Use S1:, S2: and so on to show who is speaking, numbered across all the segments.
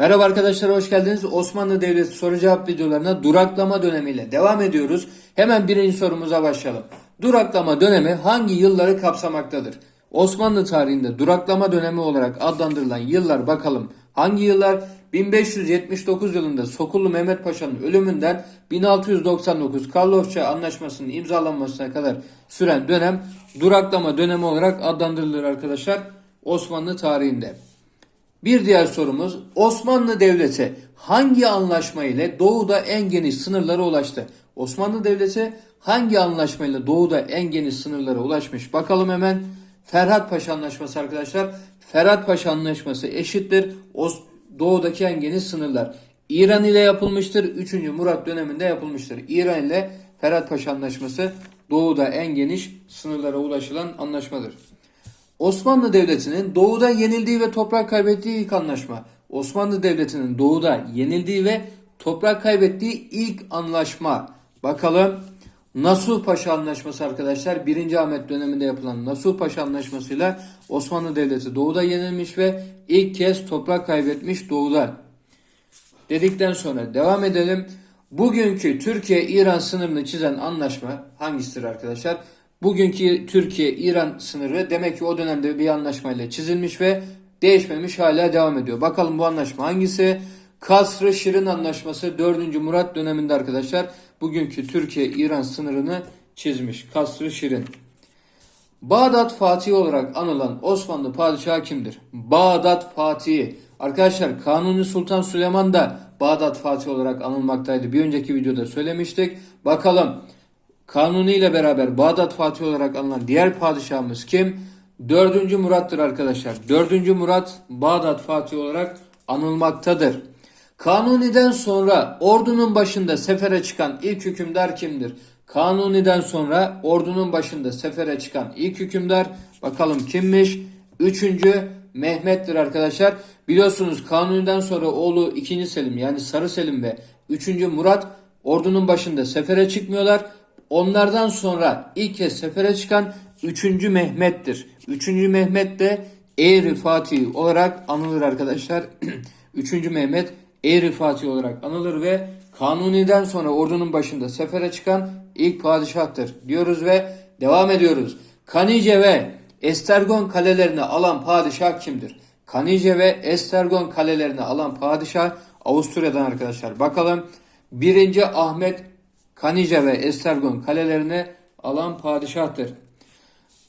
S1: Merhaba arkadaşlar hoş geldiniz. Osmanlı Devleti soru cevap videolarına duraklama dönemiyle devam ediyoruz. Hemen birinci sorumuza başlayalım. Duraklama dönemi hangi yılları kapsamaktadır? Osmanlı tarihinde duraklama dönemi olarak adlandırılan yıllar bakalım. Hangi yıllar? 1579 yılında Sokullu Mehmet Paşa'nın ölümünden 1699 Karlofça Anlaşması'nın imzalanmasına kadar süren dönem duraklama dönemi olarak adlandırılır arkadaşlar Osmanlı tarihinde. Bir diğer sorumuz Osmanlı Devleti hangi anlaşma ile doğuda en geniş sınırlara ulaştı? Osmanlı Devleti hangi anlaşma ile doğuda en geniş sınırlara ulaşmış? Bakalım hemen Ferhat Paşa Anlaşması arkadaşlar. Ferhat Paşa Anlaşması eşittir Os doğudaki en geniş sınırlar. İran ile yapılmıştır. 3. Murat döneminde yapılmıştır. İran ile Ferhat Paşa Anlaşması doğuda en geniş sınırlara ulaşılan anlaşmadır. Osmanlı Devleti'nin doğuda yenildiği ve toprak kaybettiği ilk anlaşma. Osmanlı Devleti'nin doğuda yenildiği ve toprak kaybettiği ilk anlaşma. Bakalım Nasuh Paşa Anlaşması arkadaşlar 1. Ahmet döneminde yapılan Nasuh Paşa Anlaşması'yla Osmanlı Devleti doğuda yenilmiş ve ilk kez toprak kaybetmiş doğuda. Dedikten sonra devam edelim. Bugünkü Türkiye-İran sınırını çizen anlaşma hangisidir arkadaşlar? Bugünkü Türkiye-İran sınırı demek ki o dönemde bir anlaşmayla çizilmiş ve değişmemiş hala devam ediyor. Bakalım bu anlaşma hangisi? Kasr-ı Şirin Anlaşması 4. Murat döneminde arkadaşlar bugünkü Türkiye-İran sınırını çizmiş. Kasr-ı Şirin. Bağdat Fatihi olarak anılan Osmanlı padişahı kimdir? Bağdat Fatihi. Arkadaşlar Kanuni Sultan Süleyman da Bağdat Fatihi olarak anılmaktaydı. Bir önceki videoda söylemiştik. Bakalım Kanuni ile beraber Bağdat Fatihi olarak anılan diğer padişahımız kim? 4. Murat'tır arkadaşlar. 4. Murat Bağdat Fatihi olarak anılmaktadır. Kanuni'den sonra ordunun başında sefere çıkan ilk hükümdar kimdir? Kanuni'den sonra ordunun başında sefere çıkan ilk hükümdar bakalım kimmiş? 3. Mehmet'tir arkadaşlar. Biliyorsunuz Kanuni'den sonra oğlu 2. Selim yani Sarı Selim ve 3. Murat ordunun başında sefere çıkmıyorlar. Onlardan sonra ilk kez sefere çıkan 3. Mehmet'tir. 3. Mehmet de Eğri Fatih olarak anılır arkadaşlar. 3. Mehmet Eğri Fatih olarak anılır ve Kanuni'den sonra ordunun başında sefere çıkan ilk padişahtır diyoruz ve devam ediyoruz. Kanice ve Estergon kalelerini alan padişah kimdir? Kanice ve Estergon kalelerini alan padişah Avusturya'dan arkadaşlar. Bakalım 1. Ahmet Kanice ve Estergon kalelerini alan padişahtır.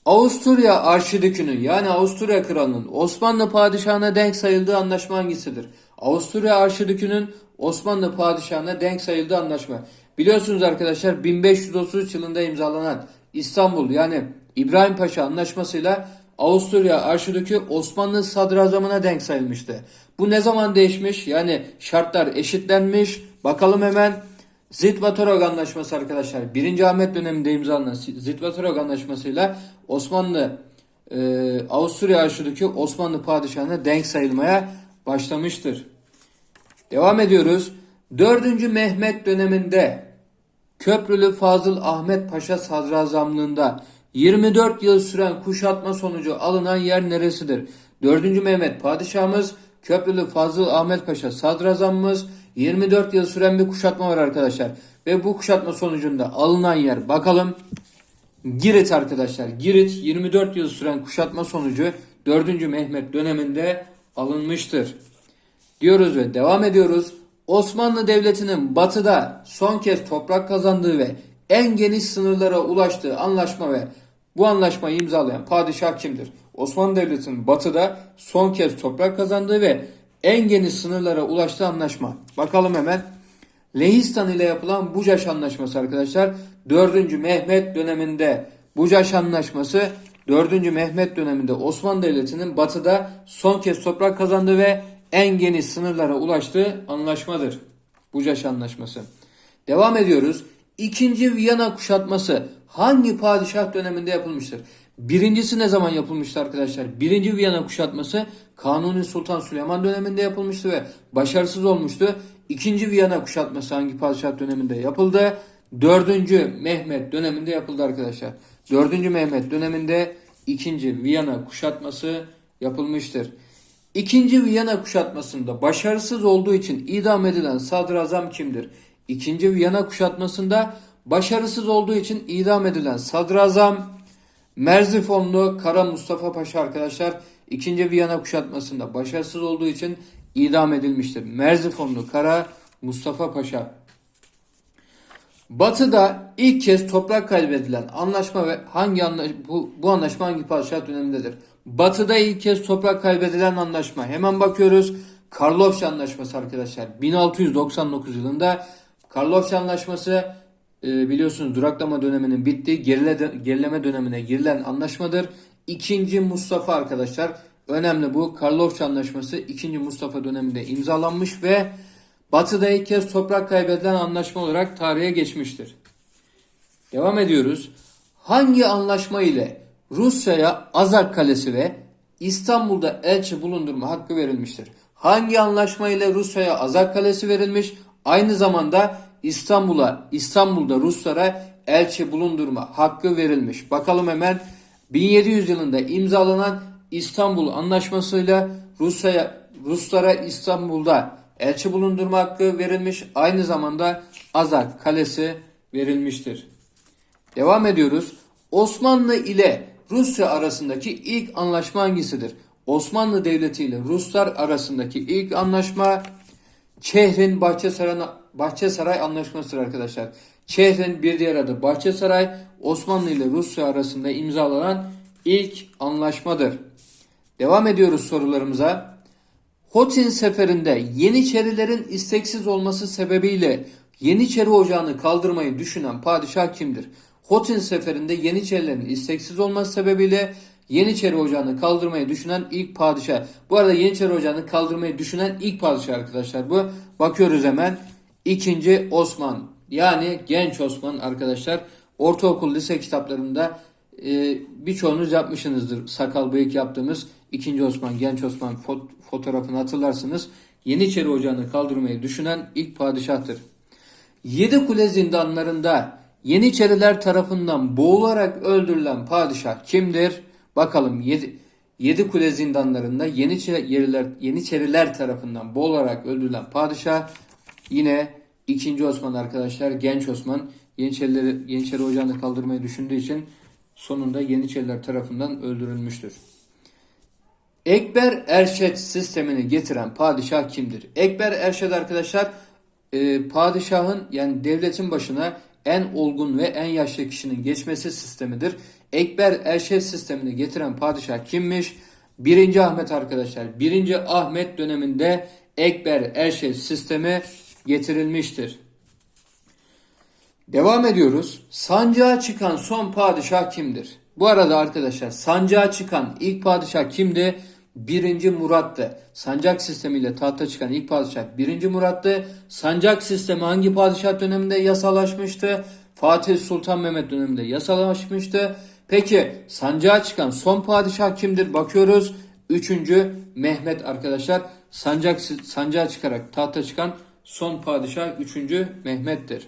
S1: Avusturya Arşidükü'nün yani Avusturya Kralı'nın Osmanlı padişahına denk sayıldığı anlaşma hangisidir? Avusturya Arşidükü'nün Osmanlı padişahına denk sayıldığı anlaşma. Biliyorsunuz arkadaşlar 1533 yılında imzalanan İstanbul yani İbrahim Paşa anlaşmasıyla Avusturya Arşidükü Osmanlı sadrazamına denk sayılmıştı. Bu ne zaman değişmiş? Yani şartlar eşitlenmiş. Bakalım hemen Zitvatorog Anlaşması arkadaşlar 1. Ahmet döneminde imzalanan Zitvatorog Anlaşması'yla Osmanlı e, Avusturya Arşidükü Osmanlı padişahına denk sayılmaya başlamıştır. Devam ediyoruz. 4. Mehmet döneminde Köprülü Fazıl Ahmet Paşa Sadrazamlığında 24 yıl süren kuşatma sonucu alınan yer neresidir? 4. Mehmet padişahımız Köprülü Fazıl Ahmet Paşa sadrazamımız 24 yıl süren bir kuşatma var arkadaşlar. Ve bu kuşatma sonucunda alınan yer bakalım Girit arkadaşlar. Girit 24 yıl süren kuşatma sonucu 4. Mehmet döneminde alınmıştır. Diyoruz ve devam ediyoruz. Osmanlı Devleti'nin batıda son kez toprak kazandığı ve en geniş sınırlara ulaştığı anlaşma ve bu anlaşmayı imzalayan padişah kimdir? Osmanlı Devleti'nin batıda son kez toprak kazandığı ve en geniş sınırlara ulaştığı anlaşma. Bakalım hemen. Lehistan ile yapılan Bucaş Anlaşması arkadaşlar 4. Mehmet döneminde Bucaş Anlaşması 4. Mehmet döneminde Osmanlı Devleti'nin batıda son kez toprak kazandığı ve en geniş sınırlara ulaştığı anlaşmadır. Bucaş Anlaşması. Devam ediyoruz. İkinci Viyana kuşatması hangi padişah döneminde yapılmıştır? Birincisi ne zaman yapılmıştı arkadaşlar? Birinci Viyana kuşatması Kanuni Sultan Süleyman döneminde yapılmıştı ve başarısız olmuştu. İkinci Viyana kuşatması hangi padişah döneminde yapıldı? Dördüncü Mehmet döneminde yapıldı arkadaşlar. Dördüncü Mehmet döneminde ikinci Viyana kuşatması yapılmıştır. İkinci Viyana kuşatmasında başarısız olduğu için idam edilen sadrazam kimdir? İkinci Viyana kuşatmasında başarısız olduğu için idam edilen sadrazam Merzifonlu Kara Mustafa Paşa arkadaşlar ikinci Viyana kuşatmasında başarısız olduğu için idam edilmiştir. Merzifonlu Kara Mustafa Paşa. Batı'da ilk kez toprak kaybedilen anlaşma ve hangi anla bu, bu anlaşma hangi padişah dönemindedir? Batı'da ilk kez toprak kaybedilen anlaşma. Hemen bakıyoruz. Karlofça Anlaşması arkadaşlar. 1699 yılında Karlofça Anlaşması e, biliyorsunuz duraklama döneminin bittiği gerile, gerileme dönemine girilen anlaşmadır. İkinci Mustafa arkadaşlar. Önemli bu. Karlofça Anlaşması 2. Mustafa döneminde imzalanmış ve Batı'da ilk kez toprak kaybedilen anlaşma olarak tarihe geçmiştir. Devam ediyoruz. Hangi anlaşma ile Rusya'ya Azak Kalesi ve İstanbul'da elçi bulundurma hakkı verilmiştir? Hangi anlaşma ile Rusya'ya Azak Kalesi verilmiş? Aynı zamanda İstanbul'a İstanbul'da Ruslara elçi bulundurma hakkı verilmiş. Bakalım hemen 1700 yılında imzalanan İstanbul Anlaşması'yla Rusya'ya Ruslara İstanbul'da elçi bulundurma hakkı verilmiş. Aynı zamanda Azak Kalesi verilmiştir. Devam ediyoruz. Osmanlı ile Rusya arasındaki ilk anlaşma hangisidir? Osmanlı Devleti ile Ruslar arasındaki ilk anlaşma Çehrin Bahçesaray, Bahçesaray Anlaşması'dır arkadaşlar. Çehrin bir diğer adı Bahçesaray, Osmanlı ile Rusya arasında imzalanan ilk anlaşmadır. Devam ediyoruz sorularımıza. Hotin seferinde Yeniçerilerin isteksiz olması sebebiyle Yeniçeri ocağını kaldırmayı düşünen padişah kimdir? Hotin seferinde Yeniçerilerin isteksiz olması sebebiyle Yeniçeri ocağını kaldırmayı düşünen ilk padişah. Bu arada Yeniçeri ocağını kaldırmayı düşünen ilk padişah arkadaşlar bu. Bakıyoruz hemen. İkinci Osman yani genç Osman arkadaşlar. Ortaokul lise kitaplarında e, birçoğunuz yapmışsınızdır sakal bıyık yaptığımız ikinci Osman, genç Osman fot- fotoğrafını hatırlarsınız. Yeniçeri ocağını kaldırmayı düşünen ilk padişahtır. Yedi kule zindanlarında Yeniçeriler tarafından boğularak öldürülen padişah kimdir? Bakalım yedi, yedi kule zindanlarında Yeniçeriler, Yeniçeriler tarafından boğularak öldürülen padişah yine 2. Osman arkadaşlar genç Osman Yeniçerileri, Yeniçeri ocağını kaldırmayı düşündüğü için sonunda Yeniçeriler tarafından öldürülmüştür. Ekber Erşet sistemini getiren padişah kimdir? Ekber Erşet arkadaşlar e, padişahın yani devletin başına en olgun ve en yaşlı kişinin geçmesi sistemidir. Ekber Erşet sistemini getiren padişah kimmiş? 1. Ahmet arkadaşlar. 1. Ahmet döneminde Ekber Erşet sistemi getirilmiştir. Devam ediyoruz. Sancağa çıkan son padişah kimdir? Bu arada arkadaşlar sancağa çıkan ilk padişah kimdi? 1. Murat'tı. Sancak sistemiyle tahta çıkan ilk padişah 1. Murat'tı. Sancak sistemi hangi padişah döneminde yasalaşmıştı? Fatih Sultan Mehmet döneminde yasalaşmıştı. Peki sancağa çıkan son padişah kimdir? Bakıyoruz. 3. Mehmet arkadaşlar. Sancak sancağa çıkarak tahta çıkan son padişah 3. Mehmet'tir.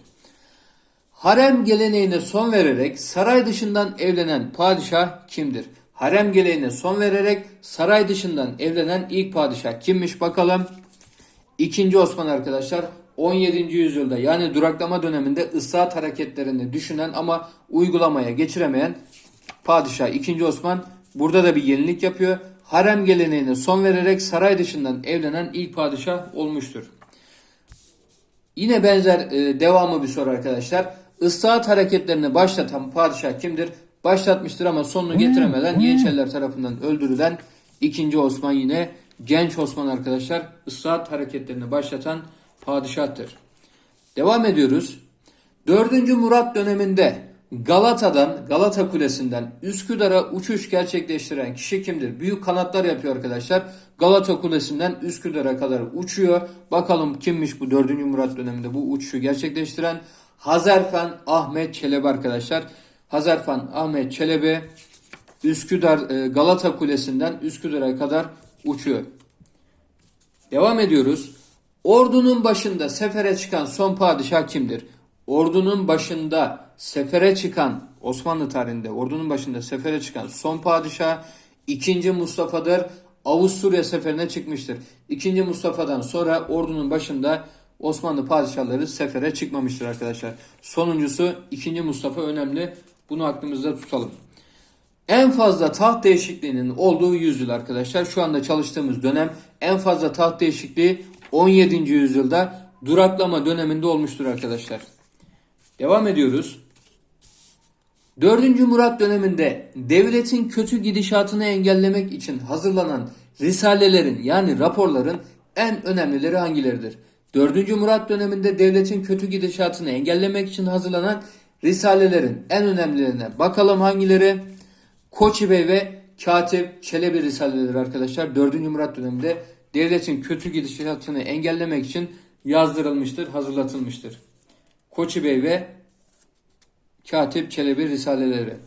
S1: Harem geleneğine son vererek saray dışından evlenen padişah kimdir? Harem geleneğine son vererek saray dışından evlenen ilk padişah kimmiş bakalım? İkinci Osman arkadaşlar 17. yüzyılda yani duraklama döneminde ıslahat hareketlerini düşünen ama uygulamaya geçiremeyen padişah 2. Osman burada da bir yenilik yapıyor. Harem geleneğine son vererek saray dışından evlenen ilk padişah olmuştur. Yine benzer e, devamı bir soru arkadaşlar. Islahat hareketlerini başlatan padişah kimdir? Başlatmıştır ama sonunu getiremeden Yeniçeriler tarafından öldürülen 2. Osman yine genç Osman arkadaşlar ıslahat hareketlerini başlatan padişahtır. Devam ediyoruz. 4. Murat döneminde Galata'dan, Galata Kulesi'nden Üsküdar'a uçuş gerçekleştiren kişi kimdir? Büyük kanatlar yapıyor arkadaşlar. Galata Kulesi'nden Üsküdar'a kadar uçuyor. Bakalım kimmiş bu 4. Murat döneminde bu uçuşu gerçekleştiren? Hazarfen Ahmet Çelebi arkadaşlar. Hazarfen Ahmet Çelebi Üsküdar e, Galata Kulesi'nden Üsküdar'a kadar uçuyor. Devam ediyoruz. Ordunun başında sefere çıkan son padişah kimdir? Ordunun başında sefere çıkan Osmanlı tarihinde ordunun başında sefere çıkan son padişah 2. Mustafa'dır. Avusturya seferine çıkmıştır. 2. Mustafa'dan sonra ordunun başında Osmanlı padişahları sefere çıkmamıştır arkadaşlar. Sonuncusu 2. Mustafa önemli. Bunu aklımızda tutalım. En fazla taht değişikliğinin olduğu yüzyıl arkadaşlar. Şu anda çalıştığımız dönem en fazla taht değişikliği 17. yüzyılda duraklama döneminde olmuştur arkadaşlar. Devam ediyoruz. 4. Murat döneminde devletin kötü gidişatını engellemek için hazırlanan risalelerin yani raporların en önemlileri hangileridir? 4. Murat döneminde devletin kötü gidişatını engellemek için hazırlanan risalelerin en önemlilerine bakalım hangileri? Koçi Bey ve Katip Çelebi risaleleri arkadaşlar 4. Murat döneminde devletin kötü gidişatını engellemek için yazdırılmıştır, hazırlatılmıştır. Koçi Bey ve Katip Çelebi Risaleleri.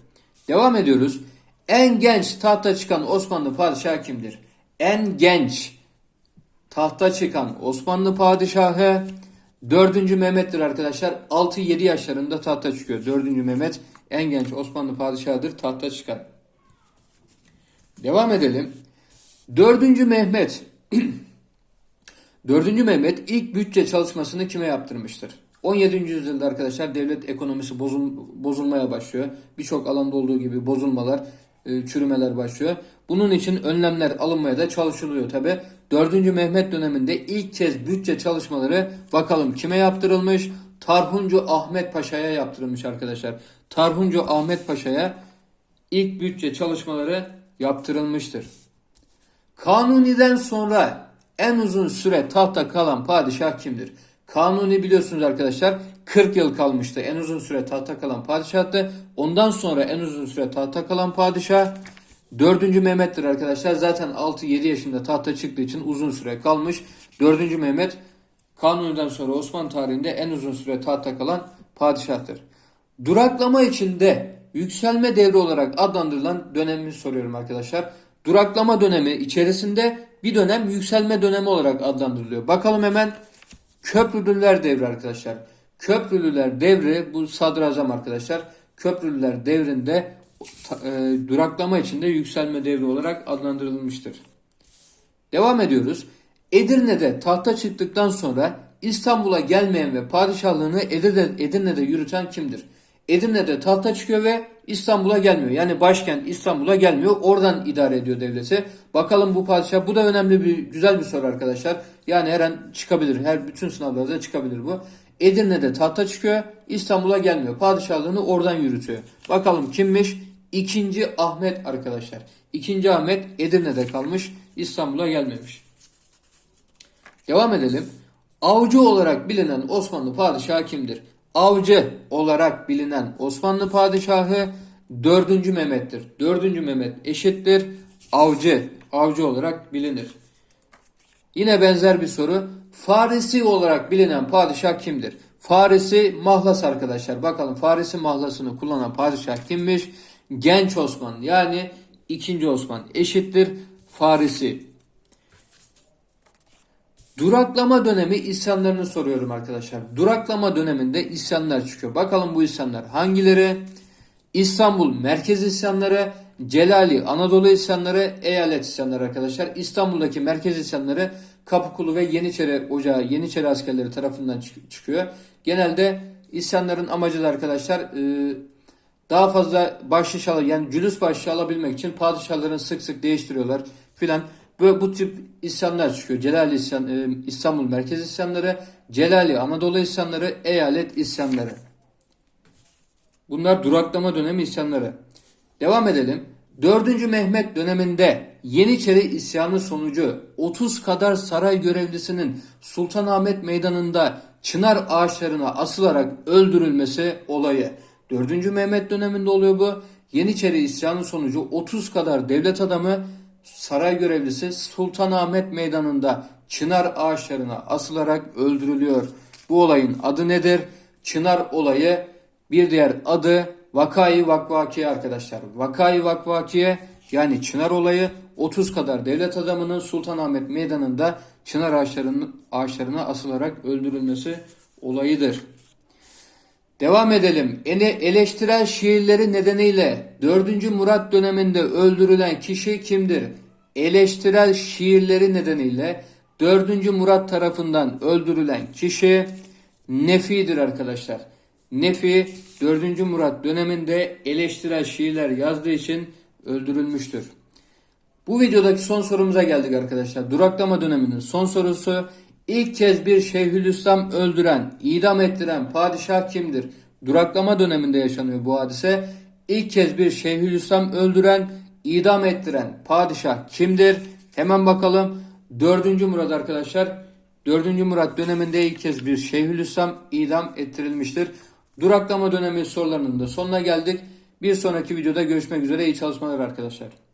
S1: Devam ediyoruz. En genç tahta çıkan Osmanlı padişahı kimdir? En genç tahta çıkan Osmanlı padişahı 4. Mehmet'tir arkadaşlar. 6-7 yaşlarında tahta çıkıyor. 4. Mehmet en genç Osmanlı padişahıdır tahta çıkan. Devam edelim. 4. Mehmet 4. Mehmet ilk bütçe çalışmasını kime yaptırmıştır? 17. yüzyılda arkadaşlar devlet ekonomisi bozul, bozulmaya başlıyor. Birçok alanda olduğu gibi bozulmalar, e, çürümeler başlıyor. Bunun için önlemler alınmaya da çalışılıyor tabi. 4. Mehmet döneminde ilk kez bütçe çalışmaları bakalım kime yaptırılmış? Tarhuncu Ahmet Paşa'ya yaptırılmış arkadaşlar. Tarhuncu Ahmet Paşa'ya ilk bütçe çalışmaları yaptırılmıştır. Kanuni'den sonra en uzun süre tahta kalan padişah kimdir? Kanuni biliyorsunuz arkadaşlar 40 yıl kalmıştı. En uzun süre tahta kalan padişahtı. Ondan sonra en uzun süre tahta kalan padişah 4. Mehmet'tir arkadaşlar. Zaten 6-7 yaşında tahta çıktığı için uzun süre kalmış. 4. Mehmet Kanuni'den sonra Osmanlı tarihinde en uzun süre tahta kalan padişahtır. Duraklama içinde yükselme devri olarak adlandırılan dönemi soruyorum arkadaşlar. Duraklama dönemi içerisinde bir dönem yükselme dönemi olarak adlandırılıyor. Bakalım hemen Köprülüler devri arkadaşlar. Köprülüler devri bu sadrazam arkadaşlar. Köprülüler devrinde e, duraklama içinde yükselme devri olarak adlandırılmıştır. Devam ediyoruz. Edirne'de tahta çıktıktan sonra İstanbul'a gelmeyen ve padişahlığını Edirne, Edirne'de yürüten kimdir? Edirne'de tahta çıkıyor ve İstanbul'a gelmiyor. Yani başkent İstanbul'a gelmiyor. Oradan idare ediyor devleti. Bakalım bu padişah. Bu da önemli bir güzel bir soru arkadaşlar. Yani her an çıkabilir. Her bütün sınavlarda çıkabilir bu. Edirne'de tahta çıkıyor. İstanbul'a gelmiyor. Padişahlığını oradan yürütüyor. Bakalım kimmiş? İkinci Ahmet arkadaşlar. İkinci Ahmet Edirne'de kalmış. İstanbul'a gelmemiş. Devam edelim. Avcı olarak bilinen Osmanlı padişahı kimdir? Avcı olarak bilinen Osmanlı padişahı 4. Mehmet'tir. 4. Mehmet eşittir avcı. Avcı olarak bilinir. Yine benzer bir soru. Farisi olarak bilinen padişah kimdir? Farisi Mahlas arkadaşlar. Bakalım Farisi Mahlasını kullanan padişah kimmiş? Genç Osman yani 2. Osman eşittir Farisi. Duraklama dönemi isyanlarını soruyorum arkadaşlar. Duraklama döneminde isyanlar çıkıyor. Bakalım bu isyanlar hangileri? İstanbul merkez isyanları, Celali Anadolu isyanları, eyalet isyanları arkadaşlar. İstanbul'daki merkez isyanları Kapıkulu ve Yeniçeri Ocağı, Yeniçeri askerleri tarafından çıkıyor. Genelde isyanların amacı da arkadaşlar e, daha fazla bahşiş yani cülüs bahşişi alabilmek için padişahların sık sık değiştiriyorlar filan. Böyle bu tip isyanlar çıkıyor. Celali isyan, e, İstanbul merkez isyanları, Celali Anadolu isyanları, eyalet isyanları. Bunlar duraklama dönemi isyanları. Devam edelim. 4. Mehmet döneminde Yeniçeri isyanı sonucu 30 kadar saray görevlisinin Sultanahmet Meydanı'nda çınar ağaçlarına asılarak öldürülmesi olayı. 4. Mehmet döneminde oluyor bu. Yeniçeri isyanı sonucu 30 kadar devlet adamı saray görevlisi Sultanahmet Meydanı'nda çınar ağaçlarına asılarak öldürülüyor. Bu olayın adı nedir? Çınar olayı bir diğer adı Vakayı Vakvakiye arkadaşlar. Vakayı Vakvakiye yani Çınar olayı 30 kadar devlet adamının Sultanahmet Meydanı'nda çınar ağaçlarının, ağaçlarına asılarak öldürülmesi olayıdır. Devam edelim. Ele, eleştirel şiirleri nedeniyle 4. Murat döneminde öldürülen kişi kimdir? eleştirel şiirleri nedeniyle 4. Murat tarafından öldürülen kişi Nefi'dir arkadaşlar. Nefi 4. Murat döneminde eleştirel şiirler yazdığı için öldürülmüştür. Bu videodaki son sorumuza geldik arkadaşlar. Duraklama döneminin son sorusu. İlk kez bir Şeyhülislam öldüren, idam ettiren padişah kimdir? Duraklama döneminde yaşanıyor bu hadise. İlk kez bir Şeyhülislam öldüren, idam ettiren padişah kimdir? Hemen bakalım. 4. Murat arkadaşlar. 4. Murat döneminde ilk kez bir Şeyhülislam idam ettirilmiştir. Duraklama dönemi sorularının da sonuna geldik. Bir sonraki videoda görüşmek üzere. İyi çalışmalar arkadaşlar.